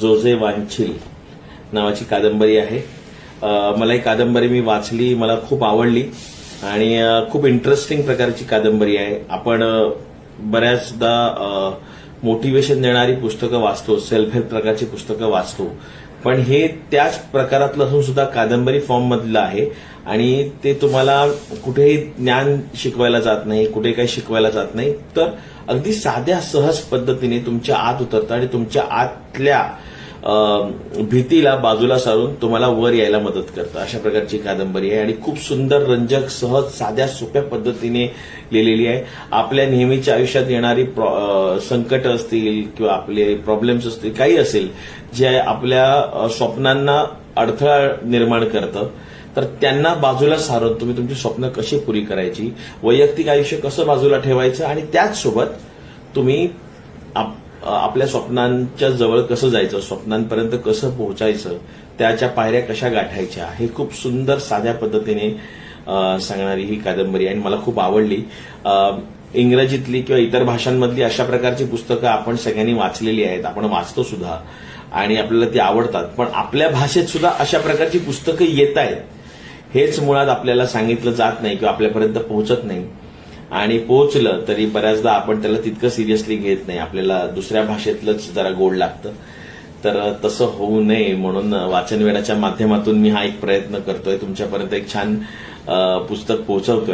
जोझे जे वांछील नावाची कादंबरी आहे. मला ही कादंबरी मी वाचली मला खूप आवडली आणि खूप इंटरेस्टिंग प्रकारची कादंबरी आहे. आपण बऱ्याचदा मोटिवेशन देणारी पुस्तकं वाचतो सेल्फ हेल्प प्रकारची पुस्तकं वाचतो. पण हे त्याच प्रकारातलं असून सुद्धा कादंबरी फॉर्म मधलं आहे. आणि ते तुम्हाला कुठेही ज्ञान शिकवायला जात नाही कुठे काही शिकवायला जात नाही. तर अगदी साध्या सहज पद्धतीने तुमच्या आत उतरतं आणि तुमच्या आतल्या भीतीला बाजूला सारून तुम्हाला वर यायला मदत करतं. अशा प्रकारची कादंबरी आहे आणि खूप सुंदर रंजक सहज साध्या सोप्या पद्धतीने लिहिलेली आहे. आपल्या नेहमीच्या आयुष्यात येणारी संकट असतील किंवा आपले प्रॉब्लेम्स असतील काही असेल जे आपल्या स्वप्नांना अडथळा निर्माण करतं तर त्यांना बाजूला सारून तुम्ही तुमची स्वप्न कशी पुरी करायची वैयक्तिक आयुष्य कसं बाजूला ठेवायचं आणि त्याचसोबत तुम्ही आप- आपल्या स्वप्नांच्या जवळ कसं जायचं स्वप्नांपर्यंत कसं पोहोचायचं त्याच्या पायऱ्या कशा गाठायच्या हे खूप सुंदर साध्या पद्धतीने सांगणारी ही कादंबरी आणि मला खूप आवडली. इंग्रजीतली किंवा इतर भाषांमधली अशा प्रकारची पुस्तकं आपण सगळ्यांनी वाचलेली आहेत आपण वाचतो सुद्धा आणि आपल्याला ती आवडतात. पण आपल्या भाषेत सुद्धा अशा प्रकारची पुस्तकं येत आहेत. हेच मुळात आपल्याला सांगितलं जात नाही किंवा आपल्यापर्यंत पोहोचत नाही. आणि पोहोचलं तरी बऱ्याचदा आपण त्याला तितकं सिरियसली घेत नाही. आपल्याला दुसऱ्या भाषेतलंच जरा गोड लागतं. तर तसं होऊ नये म्हणून वाचनवेळाच्या माध्यमातून मी हा एक प्रयत्न करतोय. तुमच्यापर्यंत एक छान पुस्तक पोहोचवतोय.